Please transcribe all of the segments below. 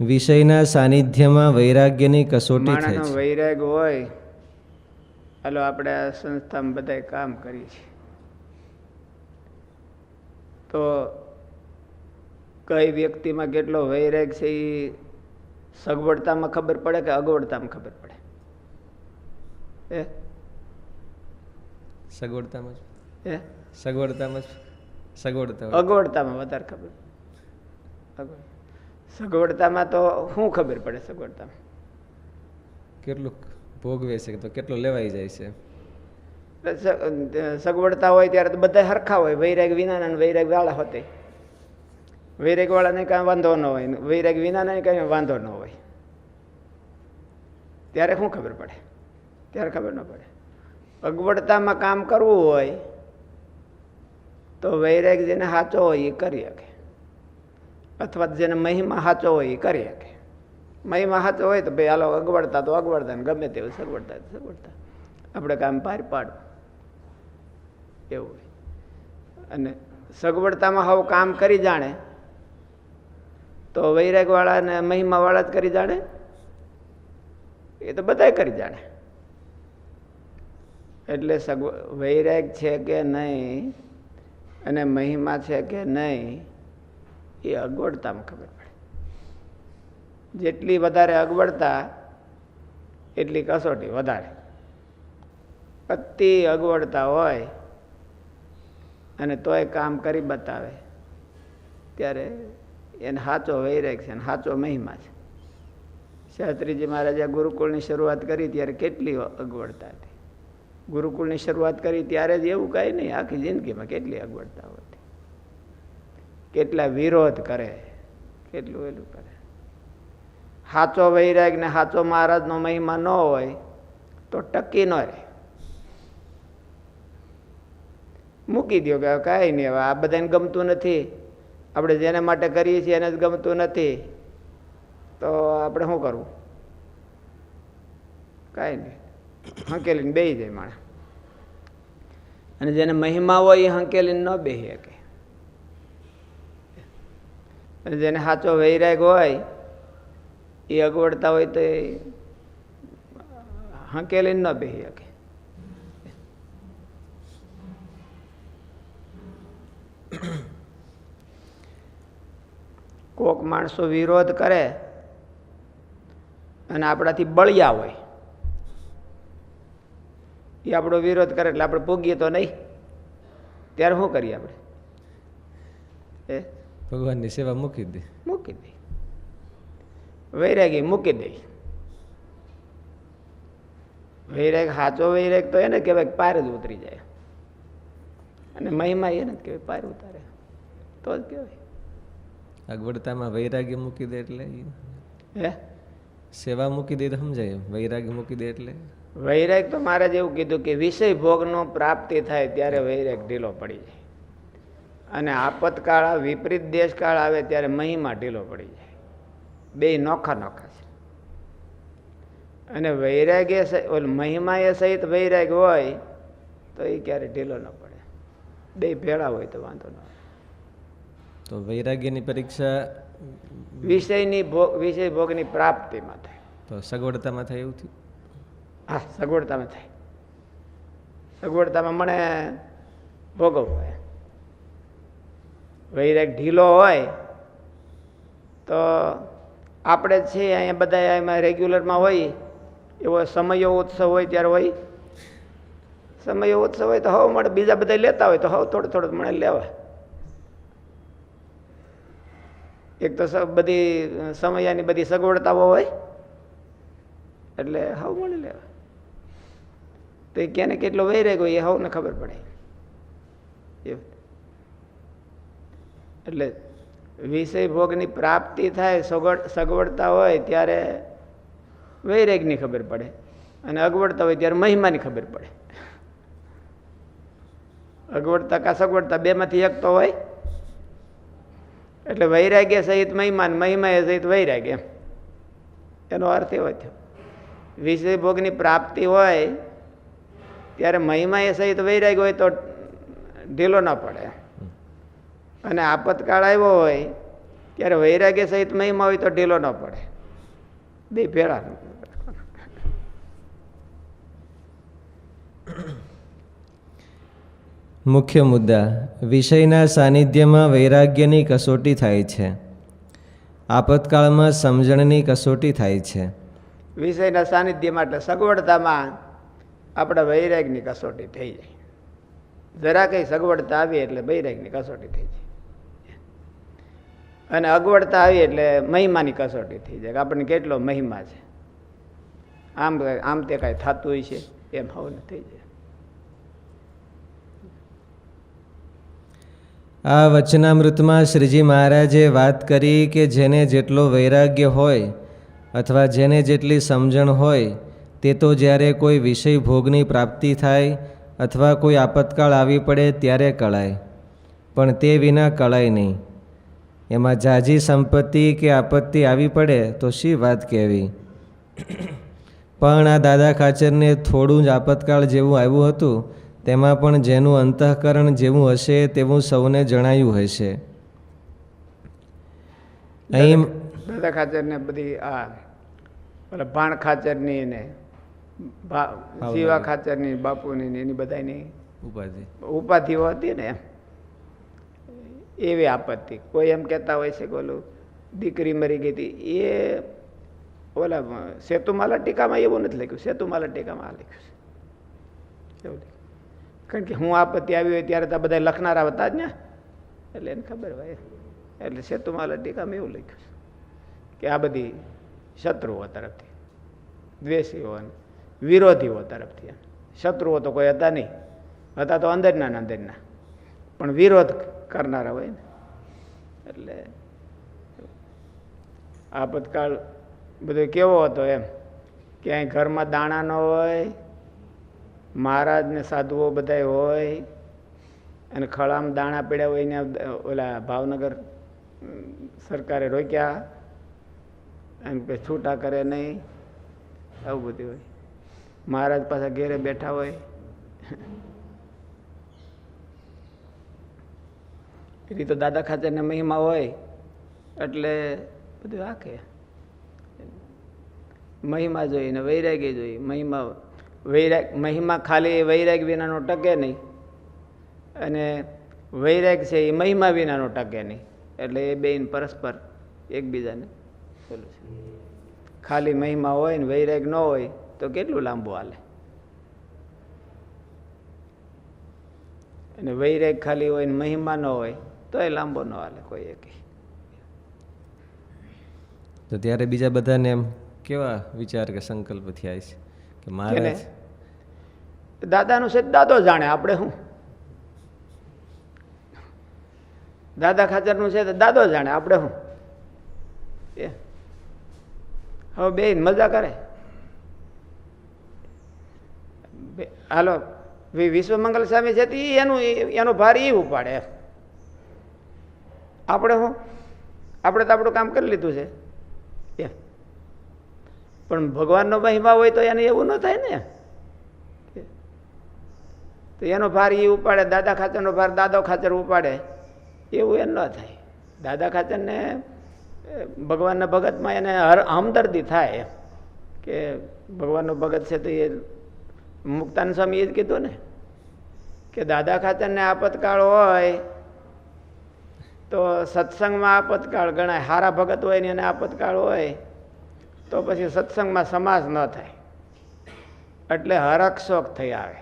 વિષયના સાનિધ્યમાં વૈરાગ્યની કસોટી થાય છે. વૈરાગ હોય હાલો આપણે આ સંસ્થામાં બધા કામ કરીએ છીએ. તો કઈ વ્યક્તિમાં કેટલો વૈરાગ છે એ સગવડતામાં ખબર પડે કે અગવડતામાં ખબર પડે? એ સગવડતામાં જ? એ સગવડતામાં જ સગવડતા અગવડતામાં વધારે ખબર અગવડ સગવડતામાં તો શું ખબર પડે સગવડતામાં કેટલું ભોગવે છે તો કેટલો લેવાઈ જાય છે? સગવડતા હોય ત્યારે તો બધા હરખા હોય વૈરાગ વિનાના અને વૈરાગ વાળા હોતે. વૈરાગ વાળાને કાંઈ વાંધો ન હોય વૈરાગ વિનાના કાંઈ વાંધો ન હોય. ત્યારે શું ખબર પડે? ત્યારે ખબર ન પડે. અગવડતામાં કામ કરવું હોય તો વૈરાગ જેને સાચો હોય એ કરી શકે. અથવા જેને મહિમા સાચો હોય એ કરી શકે. મહિમા સાચો હોય તો ભાઈ હાલો અગવડતા તો અગવડતા ને ગમે તેવું સગવડતા સગવડતા. આપણે કામ પાર પાડવું. એવું હોય. અને સગવડતામાં હવે કામ કરી જાણે તો વૈરાગવાળા ને મહિમાવાળા જ કરી જાણે? એ તો બધાય કરી જાણે. એટલે સગવ, વૈરાગ છે કે નહીં અને મહિમા છે કે નહીં એ અગવડતામાં ખબર પડે. જેટલી વધારે અગવડતા, એટલી કસોટી વધારે. અતિ અગવડતા હોય અને તોય કામ કરી બતાવે, ત્યારે એને સાચો વૈરેક છે અને સાચો મહિમા છે. શાસ્ત્રીજી મહારાજે ગુરુકુળની શરૂઆત કરી ત્યારે કેટલી અગવડતા હતી. ગુરુકુળની શરૂઆત કરી ત્યારે જ એવું કાંઈ નહીં, આખી જિંદગીમાં કેટલી અગવડતા હતી કેટલા વિરોધ કરે? કેટલું એલું કરે? સાચો વૈરાગ ને સાચો મહારાજનો મહિમા ન હોય તો ટકી ન રહે. મૂકી દો કે કાંઈ નહીં, હવે આ બધાને ગમતું નથી. આપણે જેને માટે કરીએ છીએ એને જ ગમતું નથી. તો આપણે શું કરવું? કાંઈ નહીં. હંકેલીને બેસી જાય માણસ. અને જેને મહિમા હોય એ હંકેલીને ન બેસી શકે. જેને સાચો વૈરાગ હોય, એ અગવડતા હોય તો એ હંકેલીને ન બેસી શકે. કોક માણસો વિરોધ કરે અને આપણાથી બળિયા હોય. એ આપણો વિરોધ કરે એટલે આપણે ભોગીએ તો નહીં. ત્યારે શું કરીએ આપણે? ભગવાનની સેવા મૂકી દે. મૂકી દઈ વૈરાગી મૂકી દઈ વૈરાગ સાચો વૈરાગ તો એને કહેવાય પાર જ ઉતરી જાય. અને મહિમા એને જ કહેવાય પાર ઉતારે. તો જ કહેવાય. અગવડતામાં વૈરાગ્ય મૂકી દે એટલે હે? સેવા મૂકી દે તો સમજાય વૈરાગ વૈરાગ્ય મૂકી દે એટલે. વૈરાગ તો મારે જેવું કીધું કે વિષય ભોગનો પ્રાપ્તિ થાય ત્યારે વૈરાગ ઢીલો પડી જાય. અને આપતકાળ આવે, વિપરીત દેશકાળ આવે ત્યારે મહિમા ઢીલો પડી જાય. બે નોખા નોખા છે. અને વૈરાગ્ય ઓલ મહિમા એ સહિત વૈરાગ હોય તો એ ક્યારે ઢીલો ન પડે. બે ભેળા હોય તો વાંધો ન તો વૈરાગ્યની પરીક્ષા વિષયની ભોગ વિષય ભોગની પ્રાપ્તિમાં થાય. તો સગવડતામાં થાય એવું થયું? હા સગવડતામાં થાય. સગવડતામાં મને ભોગવવું વૈરાગ ઢીલો હોય, તો આપણે છે અહીંયા બધા એમાં રેગ્યુલરમાં હોય, એવો સમયો ઉત્સવ હોય ત્યારે હોય. સમયો ઉત્સવ હોય તો હવે મળે, બીજા બધા લેતા હોય તો હવે થોડું થોડું મને લેવા. એક તો બધી સમયાની બધી સગવડતાઓ હોય, એટલે હવ મળી લેવા. તો એ ક્યાંને કેટલો વૈરાગ હોય એ હવને ખબર પડે. એવું એટલે વિષય ભોગની પ્રાપ્તિ થાય, સગવડ, સગવડતા હોય ત્યારે વૈરાગની ખબર પડે અને અગવડતા હોય ત્યારે મહિમાની ખબર પડે. અગવડતા કા સગવડતા બેમાંથી એક તો હોય. એટલે વૈરાગ્ય સહિત મહિમા ને મહિમા સહિત વૈરાગ્ય એનો અર્થ એવો થયો. વિષય ભોગની પ્રાપ્તિ હોય ત્યારે મહિમા એ સહિત વૈરાગ્ય હોય તો ઢીલો ના પડે. અને આપતકાળ આવ્યો હોય ત્યારે વૈરાગ્ય સહિત મહિમા હોય તો ઢીલો ન પડે. બે ભેળા મુખ્ય મુદ્દા વિષયના સાનિધ્યમાં વૈરાગ્યની કસોટી થાય છે. આપતકાળમાં સમજણની કસોટી થાય છે. વિષયના સાનિધ્યમાં એટલે સગવડતામાં આપણે વૈરાગ્યની કસોટી થઈ જાય. જરા કંઈ સગવડતા આવી એટલે વૈરાગ્યની કસોટી થઈ જાય. અને અગવડતા આવી એટલે મહિમાની કસોટી થઈ જાય કે આપણને કેટલો મહિમા છે. આમ આમ તે કાંઈ થતું હોય છે, એમ હવે થઈ જાય. આ વચનામૃતમાં શ્રીજી મહારાજે વાત કરી કે જેને જેટલો વૈરાગ્ય હોય અથવા જેને જેટલી સમજણ હોય તે તો જ્યારે કોઈ વિષય ભોગની પ્રાપ્તિ થાય અથવા કોઈ આપતકાળ આવી પડે ત્યારે કળાય. પણ તે વિના કળાય નહીં. એમાં જાજી સંપત્તિ કે આપત્તિ આવી પડે તો શી વાત કહેવી? પણ આ દાદા ખાચરને થોડું જ આપતકાળ જેવું આવ્યું હતું તેમાં પણ જેનું અંતઃકરણ જેવું હશે તેવું સૌને જણાયું હશે. અહીં દાદા ખાચરને બધી આ ભાણ ખાચરની ને જીવા શિવા ખાચરની બાપુની એની બધાની ઉપાધિ. ઉપાધિઓ હતી ને એમ. એવી આપત્તિ. કોઈ એમ કહેતા હોય છે કે ઓલું દીકરી મરી ગઈ હતી. એ ઓલા સેતુમાલા ટીકામાં એવું નથી લખ્યું. સેતુમાલા ટીકામાં આ લખ્યું છે. એવું કારણ કે હું આપત્તિ આવી હોય ત્યારે તો બધા લખનારા હતા જ ને. એટલે એને ખબર હોય. એટલે સેતુમાલા ટીકામાં એવું લખ્યું છે કે આ બધી શત્રુઓ તરફથી, દ્વેષીઓ અને વિરોધીઓ તરફથી. શત્રુઓ તો કોઈ હતા નહીં. હતા તો અંદરના અંદરના. પણ વિરોધ કરનારા હોય ને. એટલે આપતકાળ બધો કેવો હતો એમ. ક્યાંય ઘરમાં દાણા ન હોય, મહારાજને સાધુઓ બધા હોય, અને ખળામાં દાણા પડ્યા હોય ને, ઓલા ભાવનગર સરકારે રોક્યા એમ કે છૂટા કરે નહીં, આવું બધું હોય. મહારાજ પાછા ઘેરે બેઠા હોય. એ તો દાદા ખાચરને મહિમા હોય, એટલે બધું આખે મહિમા જોઈ ને વૈરાગ્ય જોઈ. મહિમા, વૈરાગ, મહિમા ખાલી વૈરાગ વિનાનો ટકે નહીં. અને વૈરાગ છે એ મહિમા વિનાનો ટકે નહીં. એટલે એ બેન પરસ્પર એકબીજાને બોલું છે. ખાલી મહિમા હોય ને વૈરાગ ન હોય તો કેટલું લાંબુ હાલે? અને વૈરાગ ખાલી હોય ને મહિમા ન હોય તો એ લાંબો ન હાલે કોઈ એક તો ત્યારે બીજા બધાને એમ કેવા વિચાર કે સંકલ્પ થયા છે કે મારે દાદાનું છે દાદો જાણે આપણે શું દાદા ખાચરનું છે તો દાદો જાણે આપણે શું એ. હવે બે મજા કરે. હાલો વિશ્વ વિશ્વમંગલ સ્વામી છે એનું એનો ભાર એ ઉપાડે. આપણે શું આપણે તો આપણું કામ કરી લીધું છે. એમ. પણ ભગવાનનો મહિમા હોય તો એને એવું ન થાય ને. તો એનો ભાર એ ઉપાડે, દાદા ખાચરનો ભાર દાદો ખાચર ઉપાડે. એવું એમ ન થાય. દાદા ખાચરને ભગવાનના ભગતમાં એને હર, હમદર્દી થાય એમ. કે ભગવાનનો ભગત છે તો એ મુક્તાન સ્વામી એ જ કીધું ને. કે દાદા ખાચરને આપતકાળ હોય તો સત્સંગમાં આપતકાળ ગણાય, હારા ભગત હોય ને એને આપતકાળ હોય, તો પછી સત્સંગમાં સમાસ ન થાય. એટલે હરકશોક થઈ આવે.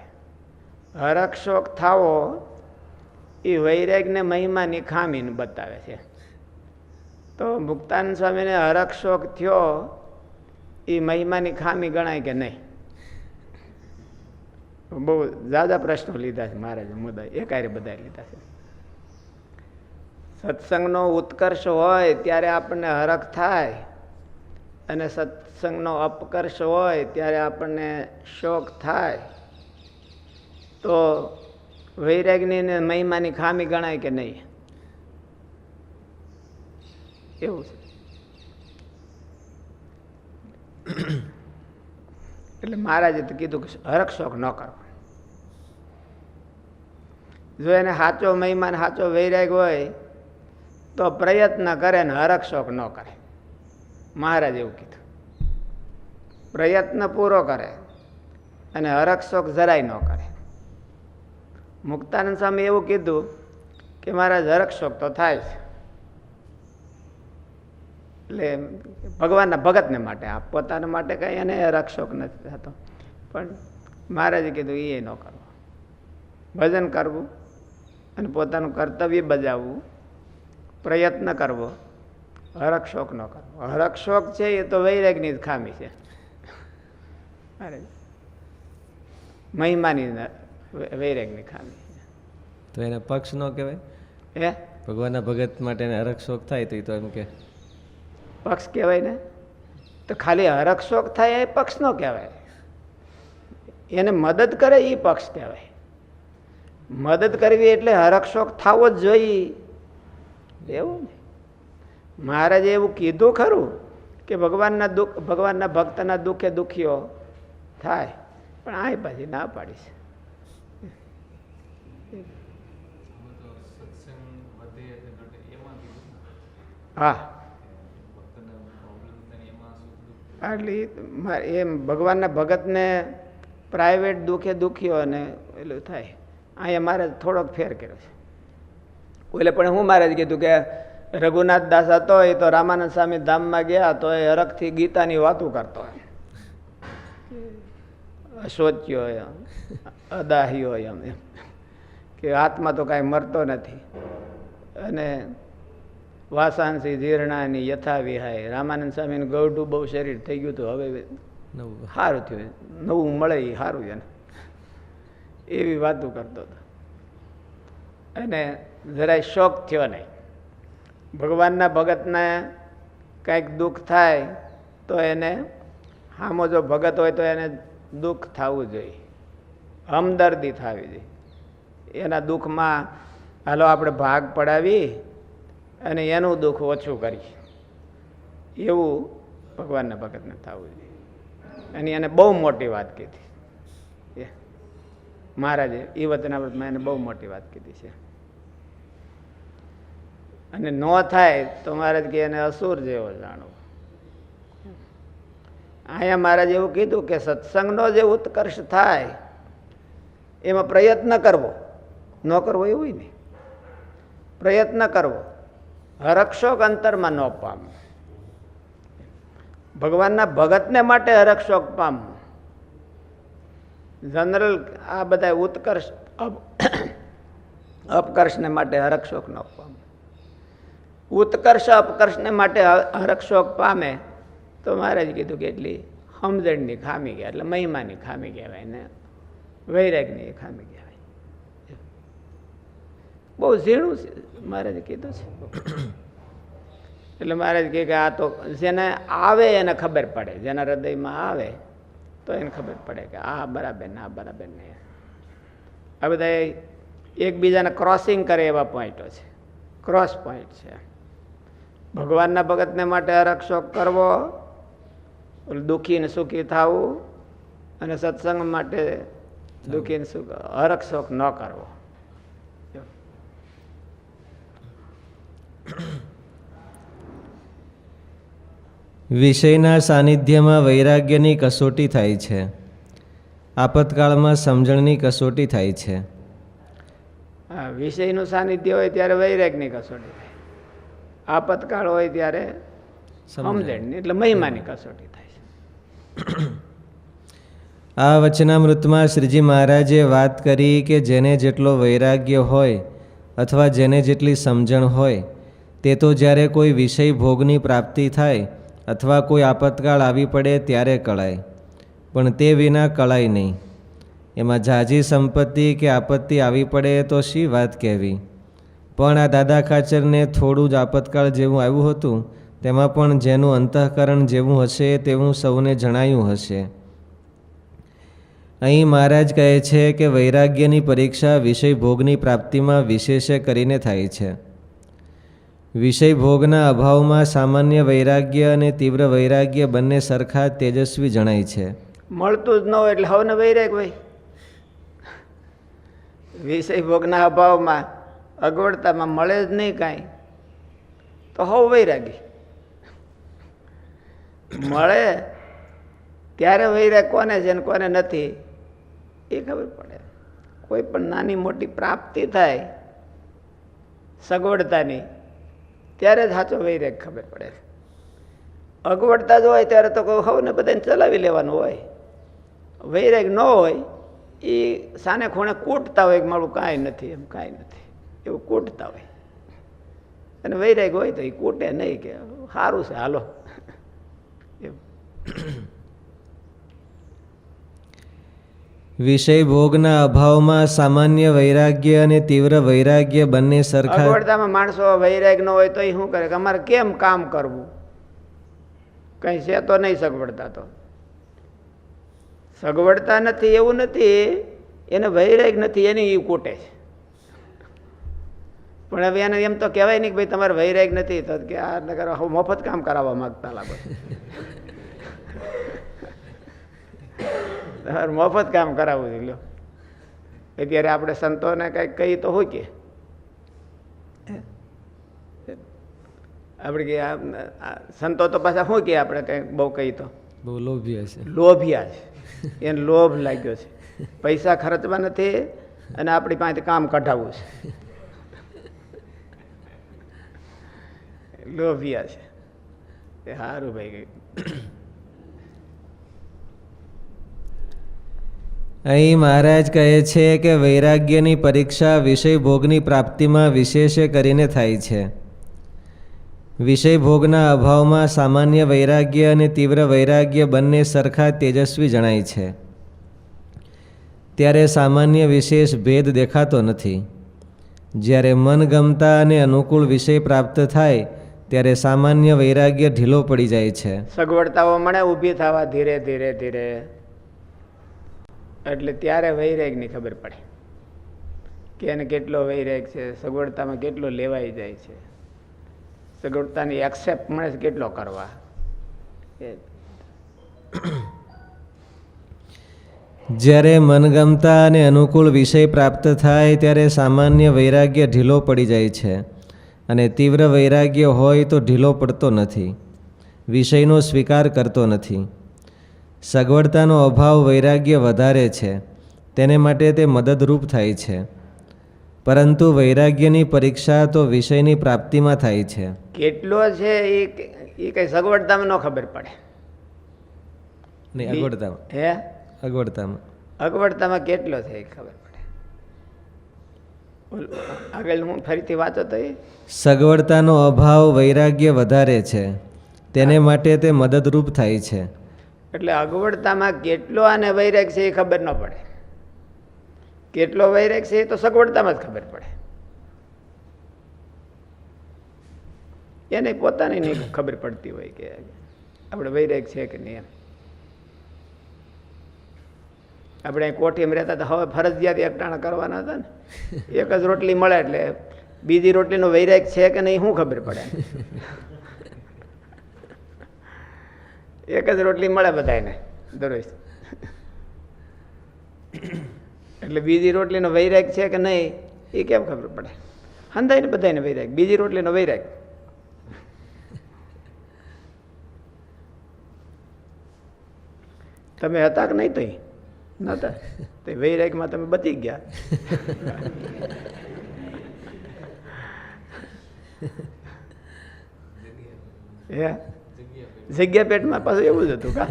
હરકશોક થાવો, એ વૈરાગને મહિમાની ખામીને બતાવે છે. તો મુક્તાન સ્વામીને હરકશોક થયો, એ મહિમાની ખામી ગણાય કે નહીં? બહુ જાદા પ્રશ્નો લીધા છે મહારાજ, મુદ્દા એકારે બધા લીધા છે. સત્સંગનો ઉત્કર્ષ હોય ત્યારે આપણને હરખ થાય. અને સત્સંગનો અપકર્ષ હોય ત્યારે આપણને શોક થાય. તો વૈરાગની ને મહિમાની ખામી ગણાય કે નહીં? એવું છે. એટલે મહારાજે તો કીધું કે હરખ શોખ ન કરો જો એને સાચો મહિમા ને સાચો વૈરાગ હોય તો પ્રયત્ન કરે ને હરક શોખ ન કરે. મહારાજ એવું કીધું. પ્રયત્ન પૂરો કરે અને હરકશોક જરાય ન કરે. મુક્તાનંદ સ્વામી એવું કીધું કે મહારાજ હરકશોક તો થાય છે એટલે ભગવાનના ભગતને માટે, આ પોતાના માટે કંઈ એને હરખ નથી થતો. પણ મહારાજે કીધું એ ન કરવું. ભજન કરવું અને પોતાનું કર્તવ્ય બજાવવું. પ્રયત્ન કરવો. હરક શોખ ન કરવો. હરક શોખ છે એ તો વૈરાગની જ ખામી છે. અરે. મહિમાની વૈરાગની ખામી તો એને પક્ષ ન કહેવાય? એ ભગવાનના ભગત માટે એને હરખ શોખ થાય તો એ તો એમ કે. પક્ષ કહેવાય ને? તો ખાલી હરક શોખ થાય એ પક્ષ ન કહેવાય. એને મદદ કરે એ પક્ષ કહેવાય. મદદ કરવી એટલે હરક શોખ થવો જ જોઈએ. એવું ને મહારાજે એવું કીધું ખરું કે ભગવાનના દુઃખ, ભગવાનના ભક્તના દુઃખે દુઃખીઓ થાય, પણ આ પાછી ના પાડી છે હા. એટલે એમ ભગવાનના ભગતને પ્રાઇવેટ દુઃખે દુખ્યો અને પેલું થાય. અહીંયા મારે થોડોક ફેર કર્યો છે. એટલે પણ હું મારે જ કીધું કે રઘુનાથ દાસ હતો એ તો રામાનંદ સ્વામી ધામમાં ગયા તો એ હરખથી ગીતાની વાતો કરતો હોય. અશોચ્યો એમ અદાહ્યો એમ એમ. કે આત્મા તો કાંઈ મરતો નથી. અને વાસાંસી જીર્ણાની યથા વિહાય. રામાનંદ સ્વામીનું ગૌઢું બહુ શરીર થઈ ગયું હતું. હવે નવું. સારું થયું. નવું મળે એ સારું છે ને એવી વાતો કરતો હતો. અને જરાય શોખ થયો નહીં. ભગવાનના ભગતને કંઈક દુઃખ થાય તો એને, હામો જો ભગત હોય તો એને દુઃખ થવું જોઈએ. હમદર્દી થવી જોઈએ. એના દુઃખમાં હાલો આપણે ભાગ પડાવી અને એનું દુઃખ ઓછું કરી એવું ભગવાનના ભગતને થવું જોઈએ. અને એને બહુ મોટી વાત કીધી. મહારાજે એ વચનામૃતમાં એને બહુ મોટી વાત કીધી છે. અને ન થાય તો મહારાજ કે એને અસુર જેવો જાણવો. અહીંયા મહારાજ એવું કીધું કે સત્સંગનો જે ઉત્કર્ષ થાય, એમાં પ્રયત્ન કરવો. ન કરવો એવું નહીં પ્રયત્ન કરવો. હરક્ષોક અંતરમાં ન પામવો. ભગવાનના ભગતને માટે હરક્ષોક પામવું. જનરલ આ બધા ઉત્કર્ષ અપ- અપકર્ષને માટે હરક્ષોક ન પામે ઉત્કર્ષ અપકર્ષને માટે હરક્ષોક પામે, તો મહારાજ કીધું કે એટલી સમજણની ખામી ગયા એટલે મહિમાની ખામી કહેવાય ને, વૈરાગની ખામી કહેવાય. બહુ ઝીણું છે, મહારાજે કીધું છે. એટલે મહારાજ કહે કે આ તો જેને આવે એને ખબર પડે, જેના હૃદયમાં આવે, તો એને ખબર પડે કે આ બરાબર ને આ બરાબર નહીં આ બધા એકબીજાને ક્રોસિંગ કરે એવા પોઈન્ટો છે ક્રોસ પોઈન્ટ છે. ભગવાનના ભગતને માટે હરક્ષોક કરવો દુઃખી ને સુખી થવું અને સત્સંગ માટે દુઃખી ને સુખ હરક્ષોક ન કરવો. વિષયના સાનિધ્યમાં વૈરાગ્યની કસોટી થાય છે. આપતકાળમાં સમજણની કસોટી થાય છે. વિષયનું સાનિધ્ય હોય ત્યારે વૈરાગ્યની કસોટી આપતકાળ હોય ત્યારે સમજણની એટલે મહિમાની કસોટી થાય છે. આ વચનામૃતમાં શ્રીજી મહારાજે વાત કરી કે જેને જેટલો વૈરાગ્ય હોય અથવા જેને જેટલી સમજણ હોય તે તો જ્યારે કોઈ વિષય ભોગની પ્રાપ્તિ થાય અથવા કોઈ આપતકાળ આવી પડે ત્યારે કળાય પણ તે વિના કળાય નહીં. એમાં ઝાઝી સંપત્તિ કે આપત્તિ આવી પડે તો શી વાત કહેવી? પણ આ દાદા ખાચરને થોડું જ આપતકાળ જેવું આવ્યું હતું, તેમાં પણ જેનું અંતઃકરણ જેવું હશે તેવું સૌને જણાયું હશે. અહીં મહારાજ કહે છે કે વૈરાગ્યની પરીક્ષા વિષય ભોગની પ્રાપ્તિમાં વિશેષે કરીને થાય છે. વિષય ભોગના અભાવમાં સામાન્ય વૈરાગ્ય અને તીવ્ર વૈરાગ્ય બંને સરખા તેજસ્વી જણાય છે. મળતું જ ન હોય એટલે હવે વૈરાગ ભાઈ વિષય અભાવમાં અગવડતામાં મળે જ નહીં કાંઈ. તો હવ વૈરાગી. મળે ત્યારે વૈરાગ કોને છે ને કોને નથી, એ ખબર પડે. કોઈ પણ નાની મોટી પ્રાપ્તિ થાય, સગવડતાની, ત્યારે જ સાચો વૈરાગ ખબર પડે. અગવડતા જ હોય ત્યારે તો કહું હવે ને બધાને ચલાવી લેવાનું હોય. વૈરાગ ન હોય એ સાને ખૂણે કૂટતા હોય મારું કાંઈ નથી, એમ કાંઈ નથી. એવું કૂટતા હોય. અને વૈરાગ હોય તો એ કૂટે નહીં કે સારું છે હાલો. વિષય ભોગના અભાવમાં સામાન્ય વૈરાગ્ય અને તીવ્ર વૈરાગ્ય બંને સરખા અગવડતામાં માણસો વૈરાગ ન હોય તો એ શું કરે કે અમારે કેમ કામ કરવું? કંઈ છે તો નહીં સગવડતા તો. સગવડતા નથી એવું નથી એને વૈરાગ નથી એની એ કૂટે છે. પણ હવે એને એમ તો કહેવાય નહીં કે ભાઈ તમારે વૈરાગ નથી તો કે આ નગર હવે મફત કામ કરાવવા માંગતા લાગો. છો. તમારે મફત કામ કરાવવું છે લ્યો. અત્યારે આપણે સંતોને કંઈક કહી તો હોય કે? આપણે કે સંતો તો પાછા શું કે આપણે કંઈક બહુ કહી તો? બહુ લોભી છે લોભિયા છે. એને લોભ લાગ્યો છે. પૈસા ખર્ચવા નથી અને આપણી પાસે કામ કઢાવવું છે. લોભિયા છે. એ સારું ભાઈ અહીં મહારાજ કહે છે કે વૈરાગ્યની પરીક્ષા વિષય ભોગની પ્રાપ્તિમાં વિશેષ કરીને થાય છે. વિષય ભોગના અભાવમાં સામાન્ય વૈરાગ્ય અને તીવ્ર વૈરાગ્ય બંને સરખા તેજસ્વી જણાય છે. ત્યારે સામાન્ય વિશેષ ભેદ દેખાતો નથી. જ્યારે મનગમતા અને અનુકૂળ વિષય પ્રાપ્ત થાય ત્યારે સામાન્ય વૈરાગ્ય ઢીલો પડી જાય છે. સગવડતાઓ મળે ઊભી થવા ધીરે ધીરે ધીરે. એટલે ત્યારે વૈરાગની ખબર પડે કે એને કેટલો વૈરાગ છે સગવડતામાં કેટલો લેવાઈ જાય છે. સગવડતાની એક્સેપ્ટ મળે છે કેટલો કરવા. જ્યારે મનગમતા અને અનુકૂળ વિષય પ્રાપ્ત થાય ત્યારે સામાન્ય વૈરાગ્ય ઢીલો પડી જાય છે. અને તીવ્ર વૈરાગ્ય હોય તો ઢીલો પડતો નથી. વિષયનો સ્વીકાર કરતો નથી. સગવડતાનો અભાવ વૈરાગ્ય વધારે છે. તેને માટે તે મદદરૂપ થાય છે. પરંતુ વૈરાગ્યની પરીક્ષા તો વિષયની પ્રાપ્તિમાં થાય છે. કેટલો છે એ એ કઈ સગવડતામાં ન ખબર પડે. નહીં અગવડતામાં. હે? અગવડતામાં. અગવડતામાં કેટલો છે એ ખબર? આગળ હું ફરીથી વાંચો તો સગવડતાનો અભાવ વૈરાગ્ય વધારે છે. તેને માટે તે મદદરૂપ થાય છે. એટલે અગવડતામાં કેટલો આને વૈરાગ છે એ ખબર ન પડે. કેટલો વૈરાગ છે એ તો સગવડતામાં જ ખબર પડે. એને પોતાની નહીં ખબર પડતી હોય કે આપણે વૈરાગ છે કે નહીં એમ. આપણે કોઠીમાં રહેતા હતા. હવે ફરજિયાત એકટાણા કરવાના હતા ને. એક જ રોટલી મળે એટલે બીજી રોટલીનો વૈરાગ છે કે નહીં, શું ખબર પડે? એક જ રોટલી મળે બધાને દરરોજ. એટલે બીજી રોટલીનો વૈરાગ છે કે નહીં, એ કેમ ખબર પડે? હંધાઈને બધાને વૈરાગ. બીજી રોટલીનો વૈરાગ. તમે હતા કે નહીં તઈ નતા તે વૈરાગમાં તમે બચી ગયા. હે? જગ્યા પેટમાં પાછું એવું જ હતું કા?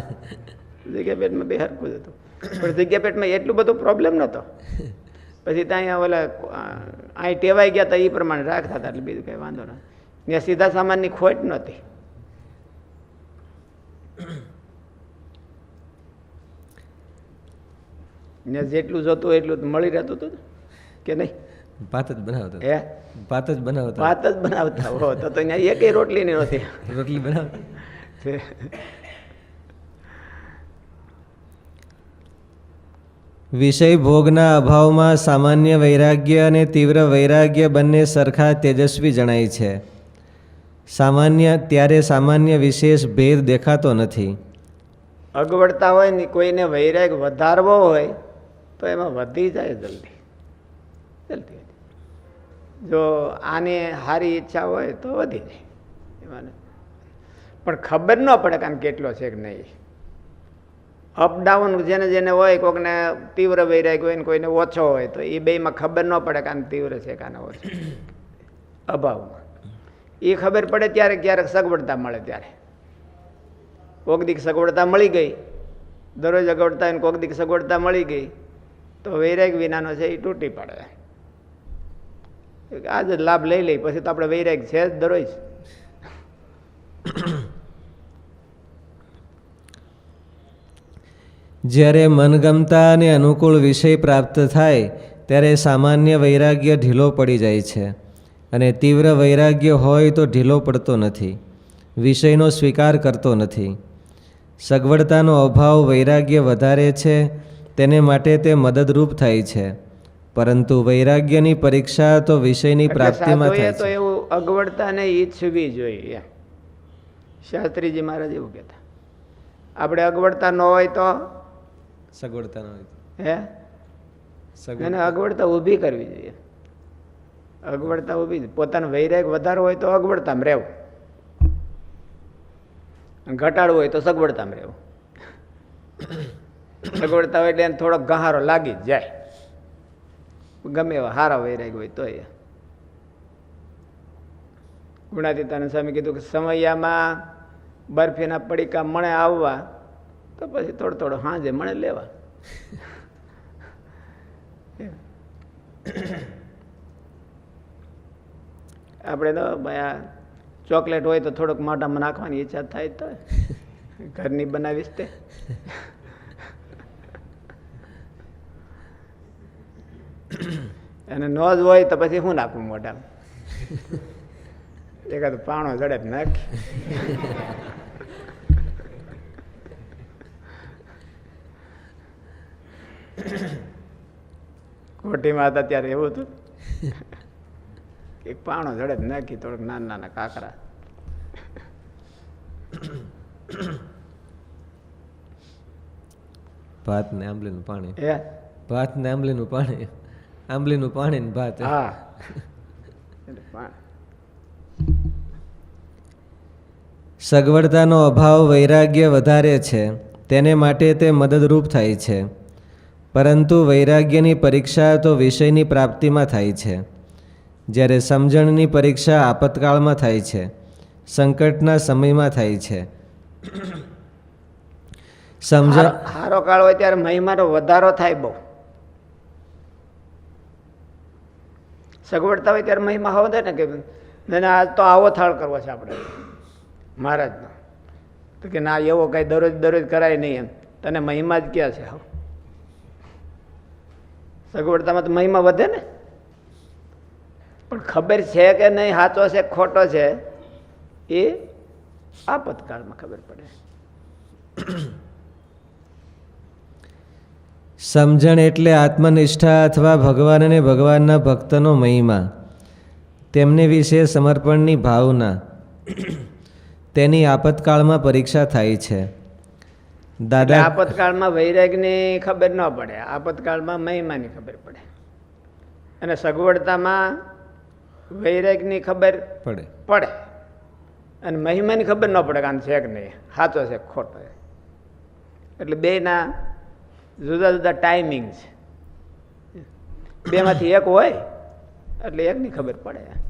જગ્યા પેટમાં બે હરખું જ હતું. પણ જગ્યા પેટમાં એટલું બધું પ્રોબ્લેમ નહોતો. પછી ત્યાં ઓલા અહીં ટેવાઈ ગયા હતા એ પ્રમાણે રાખતા હતા એટલે બીજું કંઈ વાંધો ન. ત્યાં સીધા સામાનની ખોટ નહોતી. ને જેટલું જોતું એટલું મળી રહેતું હતું કે નહીં? ભાત જ બનાવતા હે? ભાત જ બનાવતા. ભાત જ બનાવતા હો તો તો અહીંયા એકે રોટલી નહીં નહોતી રોટલી બનાવતા. વિષય ભોગના અભાવમાં સામાન્ય વૈરાગ્ય અને તીવ્ર વૈરાગ્ય બંને સરખા તેજસ્વી જણાય છે. સામાન્ય ત્યારે સામાન્ય વિશેષ ભેદ દેખાતો નથી. અગવડતા હોય ને કોઈને વૈરાગ વધારવો હોય તો એમાં વધી જાય જલ્દી. જલ્દી વધી. જો આને સારી ઈચ્છા હોય તો વધી જાય. એમાં પણ ખબર ન પડે કારણ કેટલો છે કે નહીં. અપડાઉન જેને જેને હોય, કોકને તીવ્ર વૈરાગ હોય ને કોઈને ઓછો હોય, તો એ બેમાં ખબર ન પડે કારણ તીવ્ર છે કાને ઓછો અભાવમાં. એ ખબર પડે ત્યારે ક્યારેક સગવડતા મળે ત્યારે. કોક દીક સગવડતા મળી ગઈ. દરરોજ અગવડતા કોક દીક સગવડતા મળી ગઈ. તો વૈરાગ વિનાનો છે એ તૂટી પડે. આજ લાભ લઈ લઈ, પછી તો આપણે વૈરાગ છે જ દરરોજ. જ્યારે મનગમતા અને અનુકૂળ વિષય પ્રાપ્ત થાય, ત્યારે સામાન્ય વૈરાગ્ય ઢીલો પડી જાય છે અને તીવ્ર વૈરાગ્ય હોય તો ઢીલો પડતો નથી, વિષયનો સ્વીકાર કરતો નથી. સગવડતાનો અભાવ વૈરાગ્ય વધારે છે તેને માટે તે મદદરૂપ થાય છે. પરંતુ વૈરાગ્યની પરીક્ષા તો વિષયની પ્રાપ્તિમાં થાય તો એવું અગવડતાને ઈચ્છવી જોઈએ શાસ્ત્રીજી મહારાજ એવું કહેતા. આપણે અગવડતા ન હોય તો? સગવડતા ન હોય હે? એને અગવડતા ઊભી કરવી જોઈએ. અગવડતા ઊભી પોતાનો વૈરાગ વધારો હોય તો અગવડતામાં રહેવું. ઘટાડવું હોય તો સગવડતામાં રહેવું. સગવડતા હોય એટલે એને થોડોક ગહારો લાગી જાય. ગમે એવા હારા વૈરાગ હોય તોય. ગુણાતીતાનંદ સ્વામી કીધું કે સમયામાં બરફીના પડીકા મણે આવવા, તો પછી થોડો થોડો હાંજે મણે લેવા. આપણે તો ભાઈ આ ચોકલેટ હોય તો થોડોક મોઢામાં નાખવાની ઈચ્છા થાય તો ઘરની બનાવીશ તે. અને ન જ હોય તો પછી શું નાખવું મોઢામાં? એકાદ પાણો જડે નાખ નાખી. કોઠીમાં હતા ત્યારે એવું હતું એક પાણો જડે નાખી થોડોક નાના નાના કાકરા. ભાત ને આંબલીનું પાણી. એ ભાત ને આંબલીનું પાણી. આંબલીનું પાણી ને ભાત. હા. સગવડતાનો અભાવ વૈરાગ્ય વધારે છે. તેને માટે તે મદદરૂપ થાય છે. પરંતુ વૈરાગ્યની પરીક્ષા તો વિષયની પ્રાપ્તિમાં થાય છે. જ્યારે સમજણની પરીક્ષા આપતકાળમાં થાય છે. સંકટના સમયમાં થાય છે. સમજણ હારો કાળ હોય ત્યારે મહિમાનો વધારો થાય બહુ. સગવડતા હોય ત્યારે મહિમા હોવા ને કે મેં આજ તો આવો થાળ કરવો છે આપણે. મહારાજનો. તો કે ના, એવો કાંઈ દરરોજ દરરોજ કરાય નહીં એમ. તને મહિમા જ ક્યાં છે? હાવ સગવડતામાં તો મહિમા વધે ને. પણ ખબર છે કે નહીં, સાચો છે, ખોટો છે, એ આપતકાળમાં ખબર પડે. સમજણ એટલે આત્મનિષ્ઠા અથવા ભગવાન અને ભગવાનના ભક્તનો મહિમા. તેમને વિશે સમર્પણની ભાવના. તેની આપતકાળમાં પરીક્ષા થાય છે. દાદા આપતકાળમાં વૈરાગની ખબર ન પડે. આપતકાળમાં મહિમાની ખબર પડે. અને સગવડતામાં વૈરાગની ખબર પડે. પડે. અને મહિમાની ખબર ન પડે કારણ છે કે નહીં. સાચો છે ખોટો છે. એટલે બેના જુદા જુદા ટાઈમિંગ છે બેમાંથી એક હોય એટલે એકની ખબર પડે.